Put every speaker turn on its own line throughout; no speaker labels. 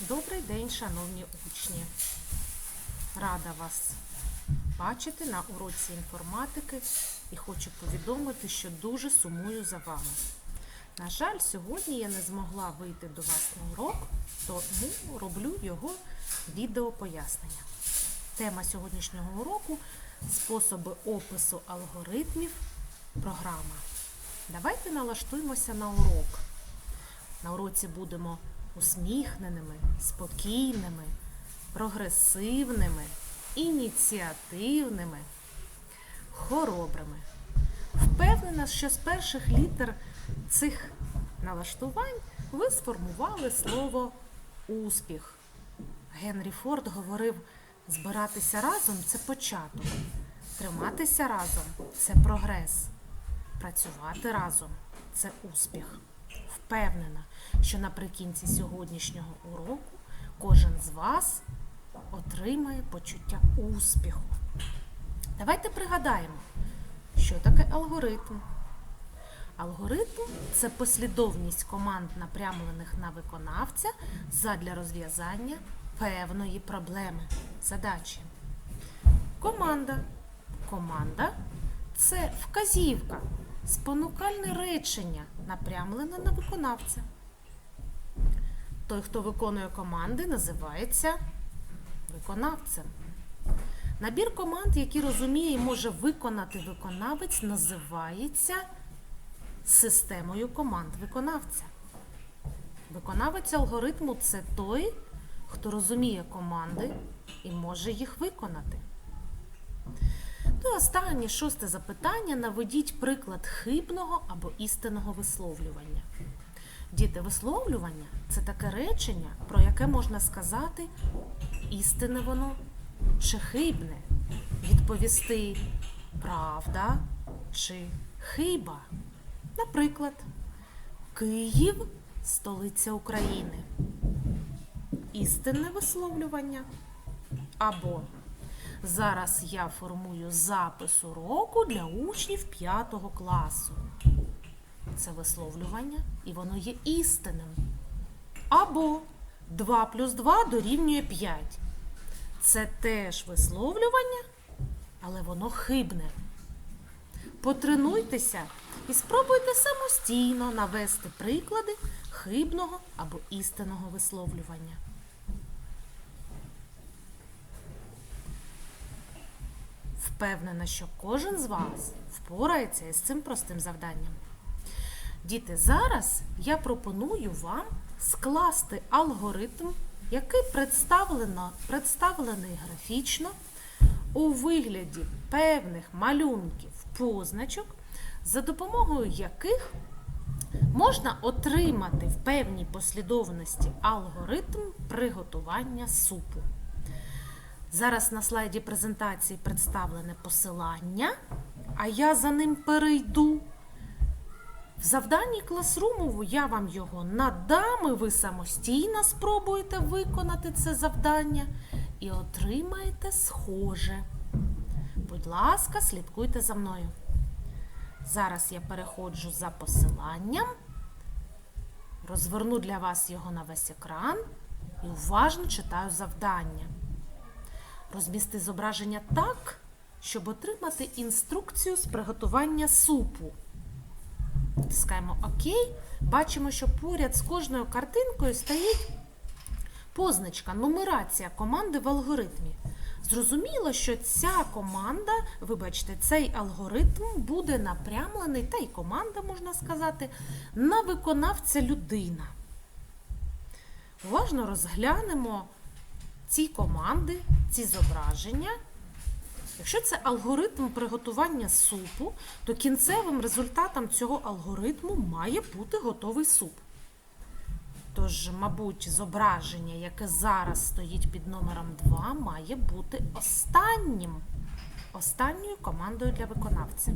Добрий день, шановні учні! Рада вас бачити на уроці інформатики і хочу повідомити, що дуже сумую за вами. На жаль, сьогодні я не змогла вийти до вас на урок, тому роблю його відео пояснення. Тема сьогоднішнього уроку способи опису алгоритмів програма. Давайте налаштуємося на урок. На уроці будемо усміхненими, спокійними, прогресивними, ініціативними, хоробрими. Впевнена, що з перших літер цих налаштувань ви сформували слово успіх. Генрі Форд говорив: збиратися разом це початок, триматися разом це прогрес, працювати разом це успіх. Впевнена, що наприкінці сьогоднішнього уроку кожен з вас отримає почуття успіху. Давайте пригадаємо, що таке алгоритм. Алгоритм це послідовність команд, напрямлених на виконавця задля розв'язання певної проблеми, задачі. Команда. Команда це вказівка, спонукальне речення, напрямлене на виконавця. Той, хто виконує команди, називається виконавцем. Набір команд, які розуміє і може виконати виконавець, називається системою команд виконавця. Виконавець алгоритму це той, хто розуміє команди і може їх виконати. Ну і останнє шосте запитання. Наведіть приклад хибного або істинного висловлювання. Діти, висловлювання це таке речення, про яке можна сказати, істинне воно чи хибне. Відповісти правда чи хиба. Наприклад, Київ столиця України. Істинне висловлювання. Або Зараз я формую запис уроку для учнів 5 класу. Це висловлювання, і воно є істинним. Або 2 плюс 2 дорівнює 5. Це теж висловлювання, але воно хибне. Потренуйтеся і спробуйте самостійно навести приклади хибного або істинного висловлювання. Впевнена, що кожен з вас впорається із цим простим завданням. Діти, зараз я пропоную вам скласти алгоритм, який представлено, представлений графічно у вигляді певних малюнків, позначок, за допомогою яких можна отримати в певній послідовності алгоритм приготування супу. Зараз на слайді презентації представлене посилання, а я за ним перейду. В завданні класруму я вам його надам, і ви самостійно спробуєте виконати це завдання і отримаєте схоже. Будь ласка, слідкуйте за мною. Зараз я переходжу за посиланням, розверну для вас його на весь екран і уважно читаю завдання. Розмісти зображення так, щоб отримати інструкцію з приготування супу. Натискаємо ОК. Бачимо, що поряд з кожною картинкою стоїть позначка, нумерація команди в алгоритмі. Зрозуміло, що ця команда, вибачте, цей алгоритм буде напрямлений, та й команда, можна сказати, на виконавця людина. Уважно розглянемо ці команди, ці зображення. Якщо це алгоритм приготування супу, то кінцевим результатом цього алгоритму має бути готовий суп. Тож, мабуть, зображення, яке зараз стоїть під номером 2, має бути останнім, останньою командою для виконавця.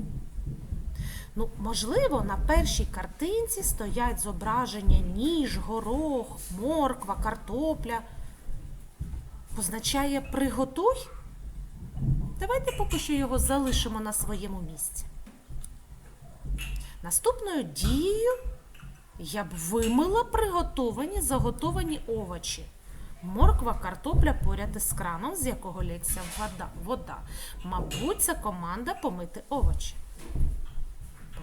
Ну, можливо, на першій картинці стоять зображення ніж, горох, морква, картопля. Позначає приготуй. Давайте поки що його залишимо на своєму місці. Наступною дією я б вимила приготовані заготовані овочі. Морква, картопля поряд із краном, з якого лється вода. вода. Мабуть, це команда помити овочі.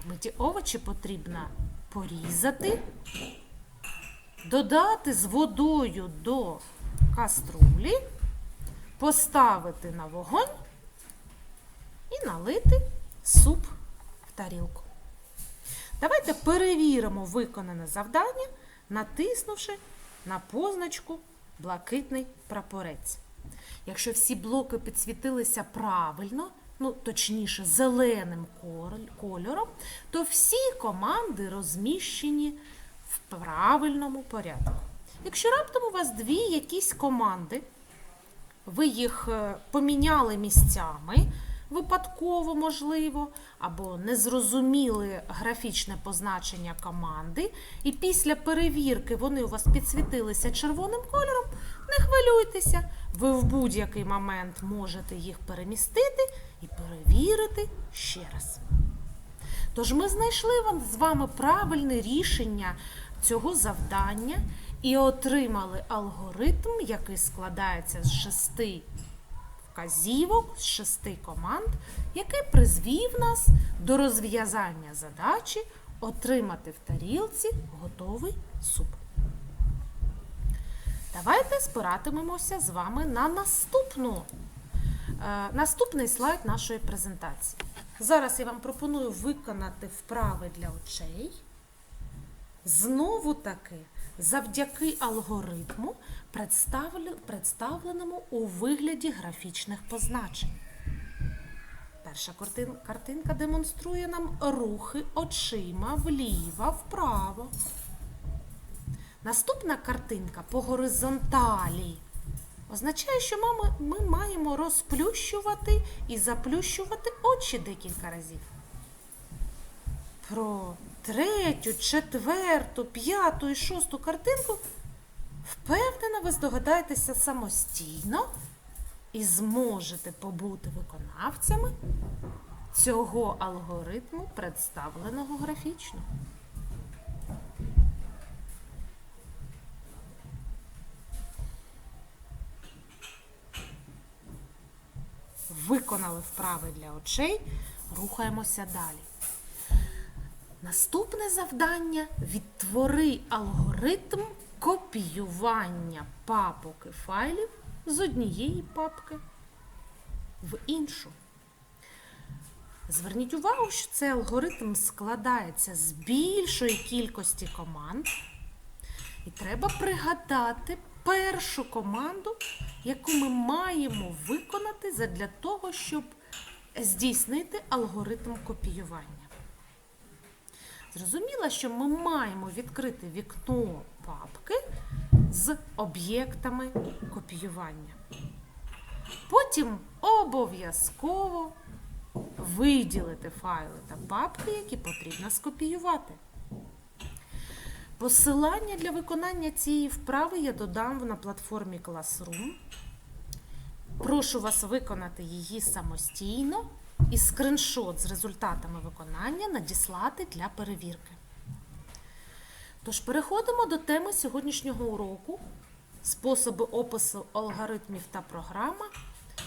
Помиті овочі потрібно порізати, додати з водою до каструлі, поставити на вогонь і налити суп в тарілку. Давайте перевіримо виконане завдання, натиснувши на позначку блакитний прапорець. Якщо всі блоки підсвітилися правильно, ну точніше, зеленим кольором, то всі команди розміщені в правильному порядку. Якщо раптом у вас дві якісь команди, ви їх е, поміняли місцями, випадково можливо, або не зрозуміли графічне позначення команди, і після перевірки вони у вас підсвітилися червоним кольором, не хвилюйтеся, ви в будь-який момент можете їх перемістити і перевірити ще раз. Тож ми знайшли вам з вами правильне рішення цього завдання і отримали алгоритм, який складається з шести вказівок, з шести команд, який призвів нас до розв'язання задачі отримати в тарілці готовий суп. Давайте спиратимемося з вами на наступну, е, наступний слайд нашої презентації. Зараз я вам пропоную виконати вправи для очей. Знову таки, завдяки алгоритму, представленому у вигляді графічних позначень. Перша картинка демонструє нам рухи очима вліво, вправо. Наступна картинка по горизонталі означає, що ми маємо розплющувати і заплющувати очі декілька разів. Про третю, четверту, п'яту і шосту картинку впевнена, ви здогадаєтеся самостійно і зможете побути виконавцями цього алгоритму, представленого графічно. Виконали вправи для очей, рухаємося далі. Наступне завдання відтвори алгоритм копіювання папок і файлів з однієї папки в іншу. Зверніть увагу, що цей алгоритм складається з більшої кількості команд, і треба пригадати першу команду, яку ми маємо виконати задля того, щоб здійснити алгоритм копіювання. Зрозуміло, що ми маємо відкрити вікно папки з об'єктами копіювання. Потім обов'язково виділити файли та папки, які потрібно скопіювати. Посилання для виконання цієї вправи я додам на платформі Classroom. Прошу вас виконати її самостійно і скриншот з результатами виконання надіслати для перевірки. Тож переходимо до теми сьогоднішнього уроку способи опису алгоритмів та програма.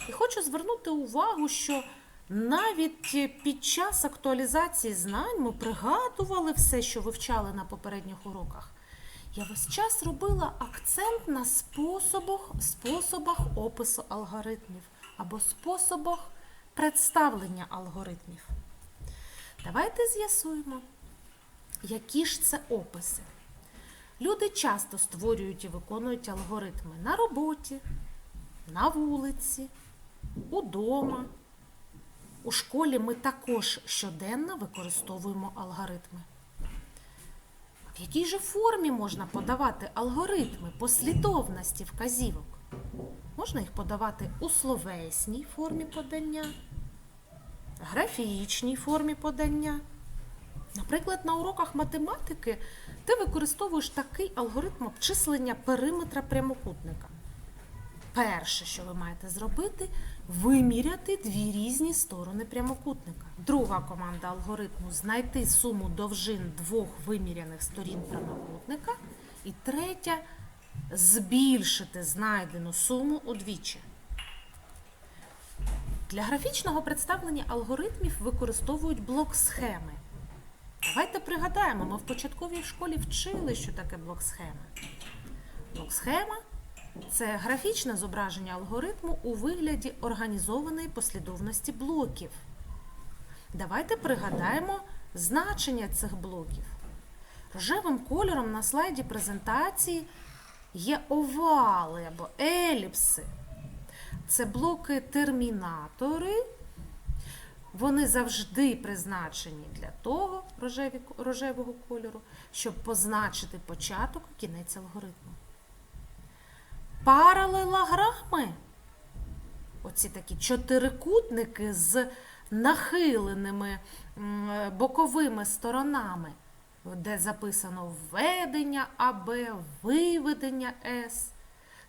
І хочу звернути увагу, що навіть під час актуалізації знань ми пригадували все, що вивчали на попередніх уроках. Я весь час робила акцент на способах, способах опису алгоритмів або способах представлення алгоритмів. Давайте з'ясуємо, які ж це описи. Люди часто створюють і виконують алгоритми на роботі, на вулиці, удома. У школі ми також щоденно використовуємо алгоритми. В якій же формі можна подавати алгоритми послідовності вказівок? Можна їх подавати у словесній формі подання, графічній формі подання. Наприклад, на уроках математики ти використовуєш такий алгоритм обчислення периметра прямокутника. Перше, що ви маєте зробити, виміряти дві різні сторони прямокутника. Друга команда алгоритму знайти суму довжин двох виміряних сторін прямокутника. І третя збільшити знайдену суму удвічі. Для графічного представлення алгоритмів використовують блок схеми. Давайте пригадаємо, ми в початковій школі вчили, що таке блок схеми. Блок схема це графічне зображення алгоритму у вигляді організованої послідовності блоків. Давайте пригадаємо значення цих блоків. Рожевим кольором на слайді презентації є овали або еліпси. Це блоки термінатори. Вони завжди призначені для того рожевого кольору, щоб позначити початок і кінець алгоритму. Паралелограми оці такі чотирикутники з нахиленими боковими сторонами, де записано введення АБ, виведення С.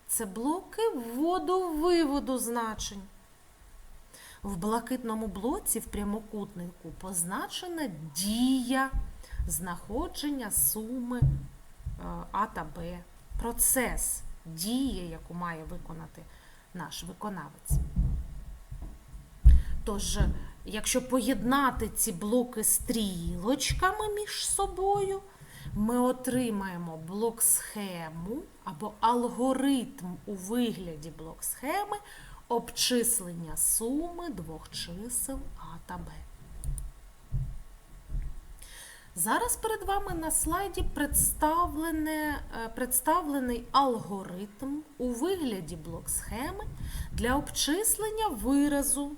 Це блоки вводу-виводу значень. В блакитному блоці в прямокутнику позначена дія знаходження суми е, А та Б, процес, дія, яку має виконати наш виконавець. Тож, якщо поєднати ці блоки стрілочками між собою, ми отримаємо блок схему або алгоритм у вигляді блок схеми обчислення суми двох чисел А та Б. Зараз перед вами на слайді е, представлений алгоритм у вигляді блок схеми для обчислення виразу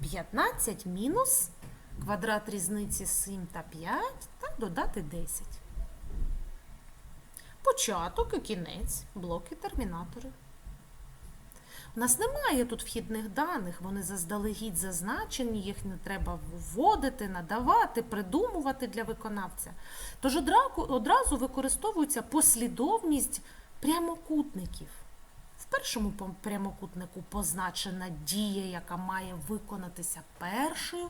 15 мінус квадрат різниці 7 та 5 та додати 10. Початок і кінець, блоки термінатори. У нас немає тут вхідних даних, вони заздалегідь зазначені, їх не треба вводити, надавати, придумувати для виконавця. Тож одразу використовується послідовність прямокутників. Першому прямокутнику позначена дія, яка має виконатися першою.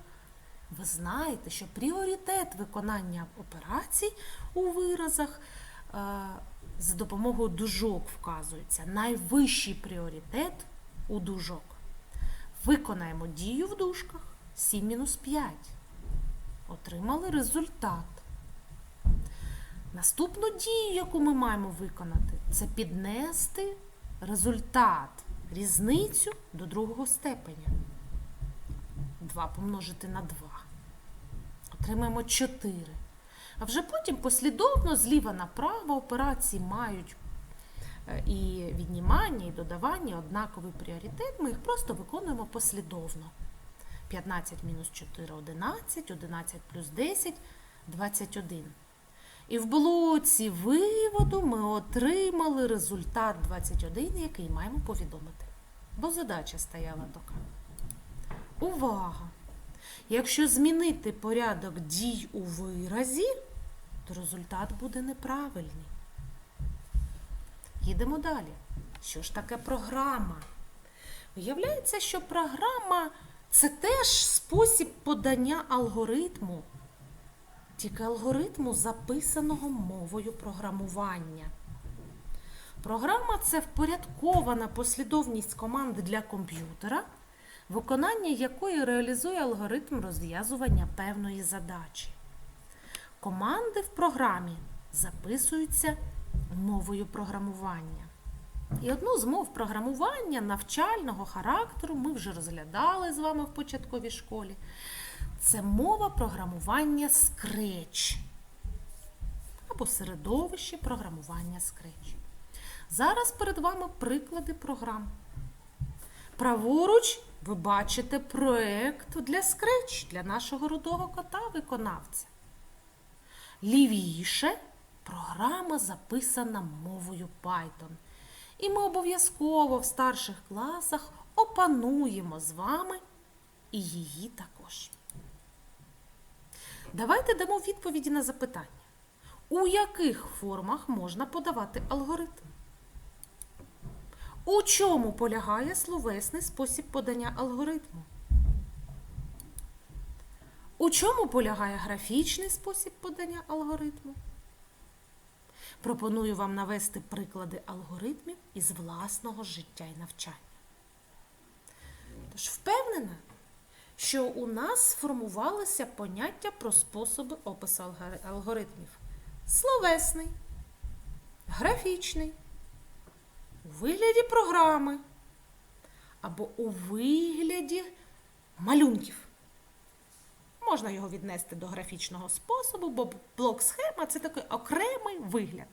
Ви знаєте, що пріоритет виконання операцій у виразах е, за допомогою дужок вказується. Найвищий пріоритет у дужок. Виконаємо дію в дужках 7-5. Отримали результат. Наступну дію, яку ми маємо виконати, це піднести результат, різницю до другого степеня. 2 помножити на 2. Отримаємо 4. А вже потім послідовно зліва направо операції мають е, і віднімання, і додавання однаковий пріоритет. Ми їх просто виконуємо послідовно. 15 мінус 4 11, 11 плюс 10 21. І в блоці виводу ми отримали результат 21, який маємо повідомити. Бо задача стояла така. Увага! Якщо змінити порядок дій у виразі, то результат буде неправильний. Їдемо далі. Що ж таке програма? Виявляється, що програма це теж спосіб подання алгоритму, тільки алгоритму, записаного мовою програмування. Програма це впорядкована послідовність команд для комп'ютера, виконання якої реалізує алгоритм розв'язування певної задачі. Команди в програмі записуються мовою програмування. І одну з мов програмування навчального характеру ми вже розглядали з вами в початковій школі. Це мова програмування Scratch або середовище програмування Scratch. Зараз перед вами приклади програм. Праворуч ви бачите проєкт для Scratch, для нашого рудого кота-виконавця. Лівіше програма записана мовою Python. І ми обов'язково в старших класах опануємо з вами і її також. Давайте дамо відповіді на запитання. У яких формах можна подавати алгоритм? У чому полягає словесний спосіб подання алгоритму? У чому полягає графічний спосіб подання алгоритму? Пропоную вам навести приклади алгоритмів із власного життя і навчання. Тож впевнена, що у нас сформувалося поняття про способи опису алгоритмів: словесний, графічний, у вигляді програми або у вигляді малюнків. Можна його віднести до графічного способу, бо блок-схема це такий окремий вигляд.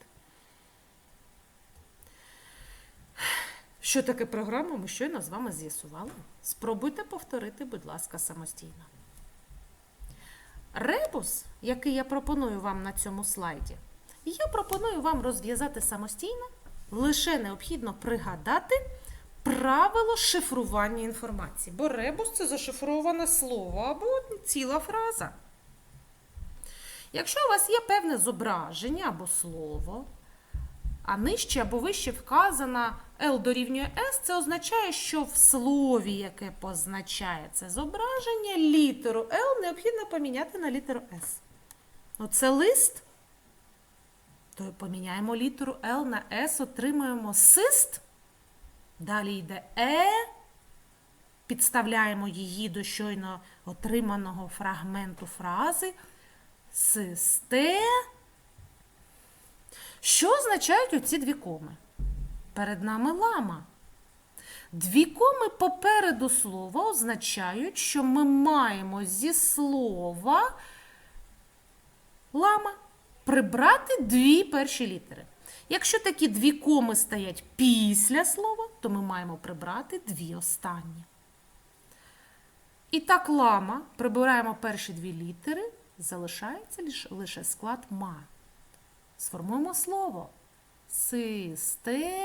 Що таке програма, ми щойно з вами з'ясували. Спробуйте повторити, будь ласка, самостійно. Ребус, який я пропоную вам на цьому слайді, я пропоную вам розв'язати самостійно, лише необхідно пригадати правило шифрування інформації. Бо ребус це зашифроване слово або ціла фраза. Якщо у вас є певне зображення або слово, а нижче або вище вказана L дорівнює S, це означає, що в слові, яке позначає це зображення, літеру L необхідно поміняти на літеру S. Оце лист, то поміняємо літеру L на S, отримуємо сист. Далі йде Е, підставляємо її до щойно отриманого фрагменту фрази. Систе. Що означають оці дві коми? Перед нами лама. Дві коми попереду слова означають, що ми маємо зі слова лама прибрати дві перші літери. Якщо такі дві коми стоять після слова, то ми маємо прибрати дві останні. І так лама прибираємо перші дві літери, залишається лише склад ма. Сформуємо слово система.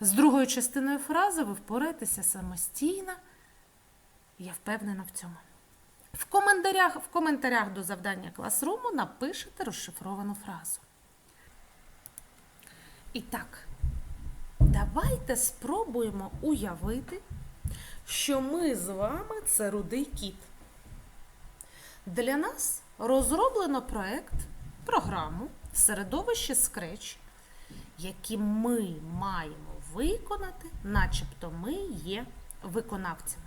З другою частиною фрази ви впораєтеся самостійно. Я впевнена в цьому. В коментарях, в коментарях до завдання класруму напишете розшифровану фразу. І так, давайте спробуємо уявити, що ми з вами це рудий кіт. Для нас розроблено проект, програму в середовищі Scratch, які ми маємо виконати, начебто ми є виконавцями.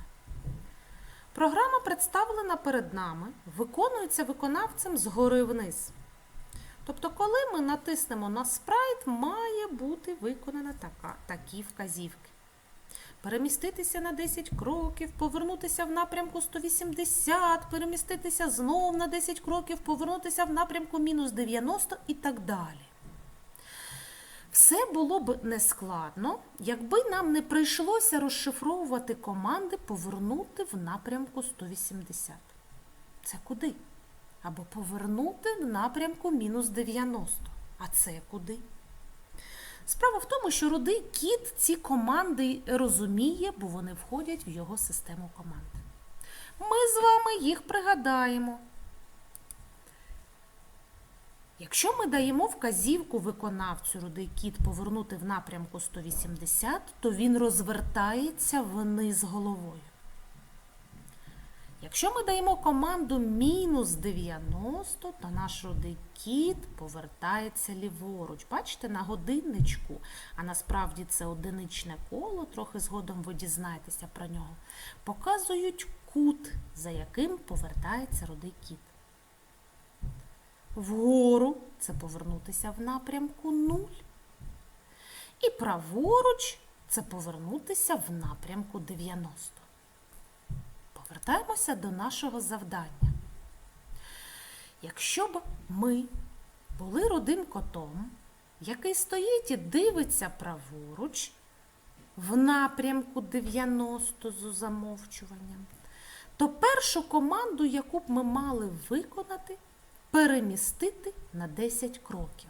Програма представлена перед нами, виконується виконавцем згори вниз. Тобто, коли ми натиснемо на спрайт, має бути виконана така, такі вказівки. Переміститися на 10 кроків, повернутися в напрямку 180, переміститися знов на 10 кроків, повернутися в напрямку мінус 90 і так далі. Все було б нескладно, якби нам не прийшлося розшифровувати команди повернути в напрямку 180. Це куди? Або повернути в напрямку мінус 90. А це куди? Справа в тому, що рудий кіт ці команди розуміє, бо вони входять в його систему команд. Ми з вами їх пригадаємо. Якщо ми даємо вказівку виконавцю рудий кіт повернути в напрямку 180, то він розвертається вниз головою. Якщо ми даємо команду мінус 90, то наш рудий кіт повертається ліворуч. Бачите, на годинничку, а насправді це одиничне коло, трохи згодом ви дізнаєтеся про нього, показують кут, за яким повертається рудий кіт. Вгору це повернутися в напрямку 0. І праворуч це повернутися в напрямку 90. Повертаємося до нашого завдання. Якщо б ми були рудим котом, який стоїть і дивиться праворуч в напрямку 90 з замовчуванням, то першу команду, яку б ми мали виконати, перемістити на 10 кроків.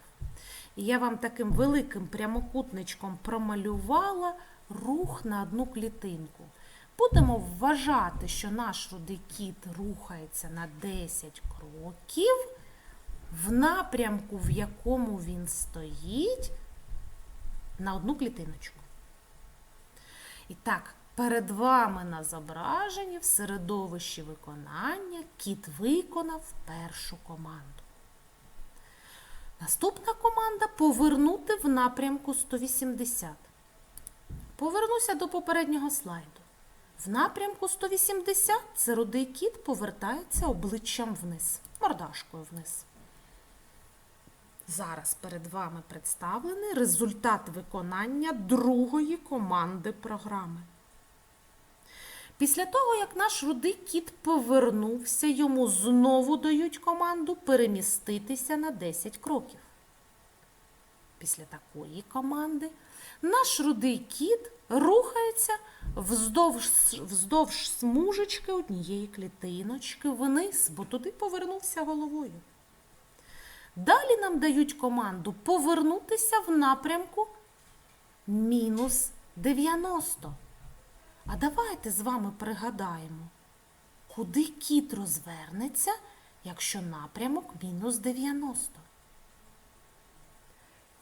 І я вам таким великим прямокутничком промалювала рух на одну клітинку. Будемо вважати, що наш рудий кіт рухається на 10 кроків в напрямку, в якому він стоїть, на одну клітиночку. І так, перед вами на зображенні в середовищі виконання кіт виконав першу команду. Наступна команда повернути в напрямку 180. Повернуся до попереднього слайду. В напрямку 180 це рудий кіт повертається обличчям вниз, мордашкою вниз. Зараз перед вами представлений результат виконання другої команди програми. Після того, як наш рудий кіт повернувся, йому знову дають команду переміститися на 10 кроків. Після такої команди наш рудий кіт рухається вздовж, вздовж смужечки однієї клітиночки вниз, бо туди повернувся головою. Далі нам дають команду повернутися в напрямку мінус 90. А давайте з вами пригадаємо, куди кіт розвернеться, якщо напрямок мінус 90.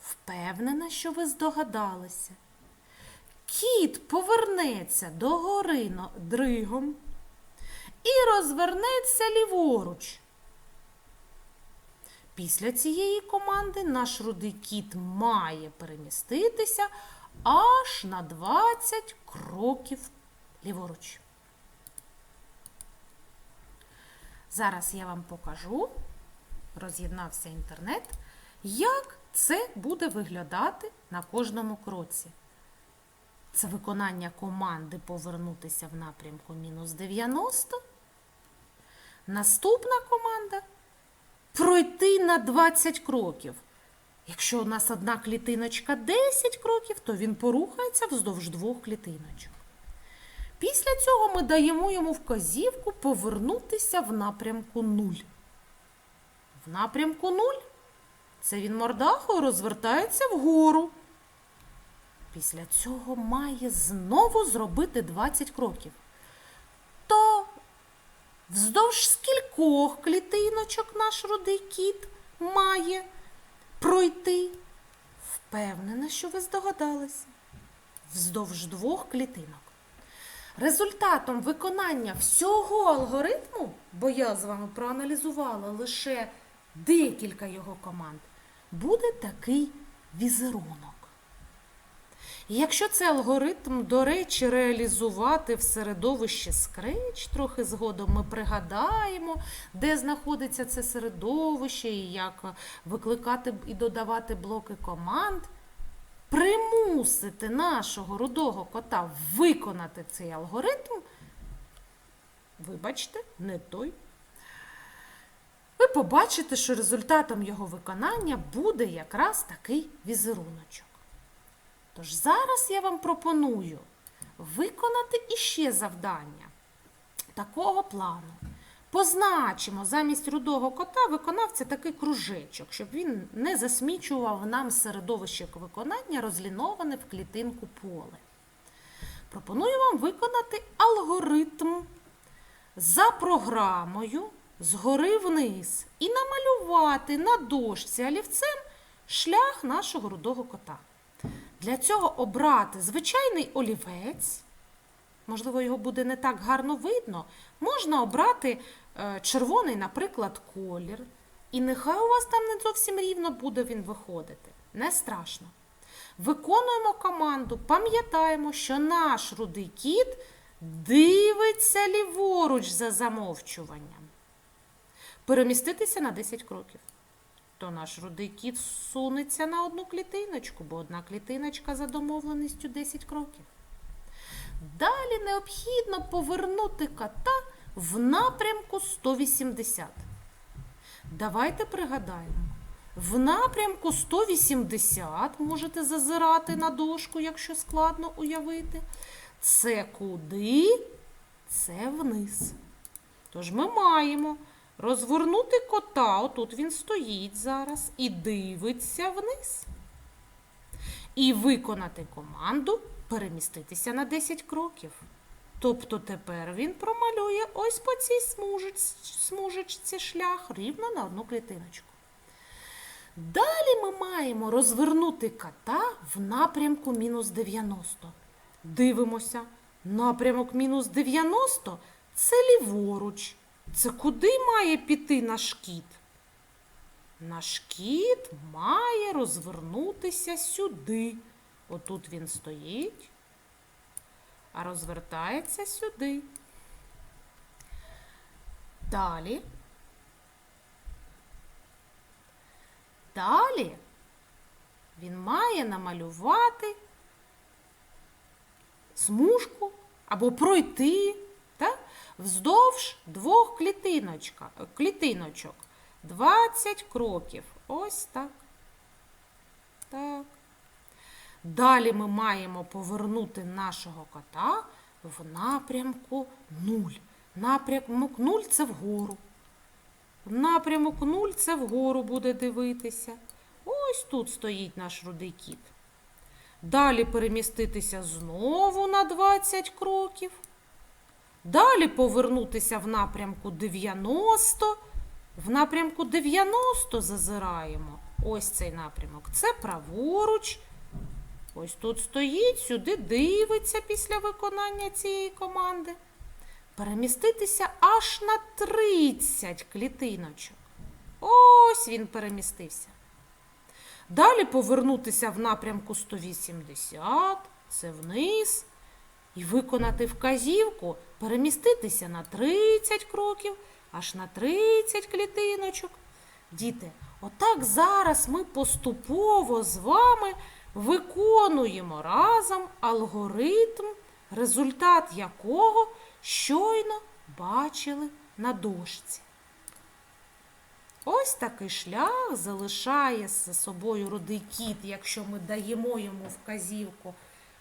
Впевнена, що ви здогадалися. Кіт повернеться до гори дригом і розвернеться ліворуч. Після цієї команди наш рудий кіт має переміститися аж на 20 кроків ліворуч. Зараз я вам покажу, роз'єднався інтернет, як це буде виглядати на кожному кроці. Це виконання команди повернутися в напрямку мінус 90. Наступна команда пройти на 20 кроків. Якщо у нас одна клітиночка 10 кроків, то він порухається вздовж двох клітиночок. Після цього ми даємо йому вказівку повернутися в напрямку 0. В напрямку 0 це він мордахою розвертається вгору. Після цього має знову зробити 20 кроків. То вздовж скількох клітиночок наш рудий кіт має пройти. Впевнена, що ви здогадалися. Вздовж двох клітинок. Результатом виконання всього алгоритму, бо я з вами проаналізувала лише декілька його команд, буде такий візерунок. Якщо цей алгоритм, до речі, реалізувати в середовищі Scratch, трохи згодом ми пригадаємо, де знаходиться це середовище і як викликати і додавати блоки команд, примусити нашого рудого кота виконати цей алгоритм, вибачте, не той. Ви побачите, що результатом його виконання буде якраз такий візеруночок. Тож зараз я вам пропоную виконати іще завдання такого плану. Позначимо замість рудого кота виконавця такий кружечок, щоб він не засмічував нам середовище виконання, розліноване в клітинку поле. Пропоную вам виконати алгоритм за програмою згори вниз і намалювати на дошці олівцем шлях нашого рудого кота. Для цього обрати звичайний олівець, можливо, його буде не так гарно видно, можна обрати е, червоний, наприклад, колір. І нехай у вас там не зовсім рівно буде він виходити. Не страшно. Виконуємо команду, пам'ятаємо, що наш рудий кіт дивиться ліворуч за замовчуванням. Переміститися на 10 кроків то наш рудий кіт сунеться на одну клітиночку, бо одна клітиночка за домовленістю 10 кроків. Далі необхідно повернути кота в напрямку 180. Давайте пригадаємо. В напрямку 180 можете зазирати на дошку, якщо складно уявити. Це куди? Це вниз. Тож ми маємо Розвернути кота, отут він стоїть зараз і дивиться вниз. І виконати команду переміститися на 10 кроків. Тобто тепер він промалює ось по цій смужечці шлях рівно на одну клітиночку. Далі ми маємо розвернути кота в напрямку мінус 90. Дивимося, напрямок мінус 90 це ліворуч. Це куди має піти наш кіт? наш кіт має розвернутися сюди. Отут він стоїть, а розвертається сюди. Далі. Далі він має намалювати смужку або пройти вздовж двох клітиночок. 20 кроків. Ось так. Так. Далі ми маємо повернути нашого кота в напрямку 0. Напрямок 0 це вгору. Напрямок 0 це вгору буде дивитися. Ось тут стоїть наш рудий кіт. Далі переміститися знову на 20 кроків. Далі повернутися в напрямку 90. В напрямку 90 зазираємо. Ось цей напрямок. Це праворуч. Ось тут стоїть, сюди дивиться після виконання цієї команди. Переміститися аж на 30 клітиночок. Ось він перемістився. Далі повернутися в напрямку 180, це вниз. І виконати вказівку, переміститися на 30 кроків, аж на 30 клітиночок. Діти, отак зараз ми поступово з вами виконуємо разом алгоритм, результат якого щойно бачили на дошці. Ось такий шлях залишає за собою рудий кіт, якщо ми даємо йому вказівку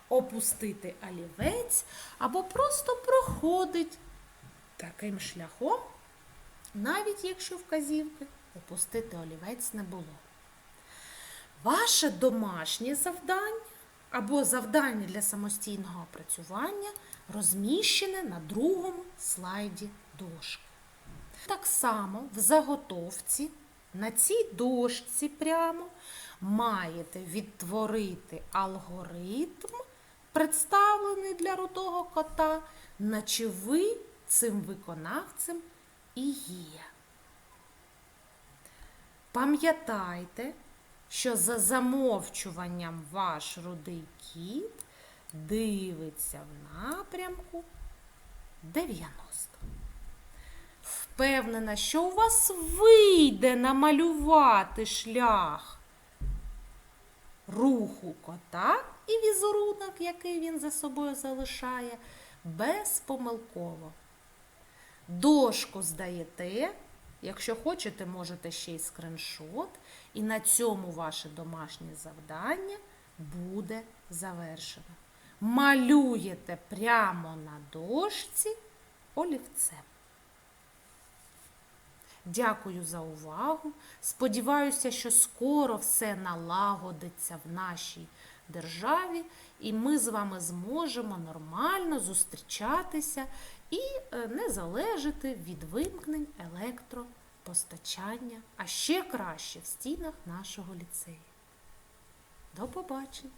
опустити олівець або просто проходить таким шляхом, навіть якщо вказівки опустити олівець не було. Ваше домашнє завдання або завдання для самостійного опрацювання розміщене на другому слайді дошки. Так само в заготовці на цій дошці прямо маєте відтворити алгоритм, представлений для рудого кота, наче ви цим виконавцем і є. Пам'ятайте, що за замовчуванням ваш рудий кіт дивиться в напрямку 90. Впевнена, що у вас вийде намалювати шлях руху кота і візерунок, який він за собою залишає, безпомилково. Дошку здаєте, якщо хочете, можете ще й скриншот, і на цьому ваше домашнє завдання буде завершено. Малюєте прямо на дошці олівцем. Дякую за увагу. Сподіваюся, що скоро все налагодиться в нашій державі, і ми з вами зможемо нормально зустрічатися і е, не залежати від вимкнень електропостачання, а ще краще в стінах нашого ліцею. До побачення!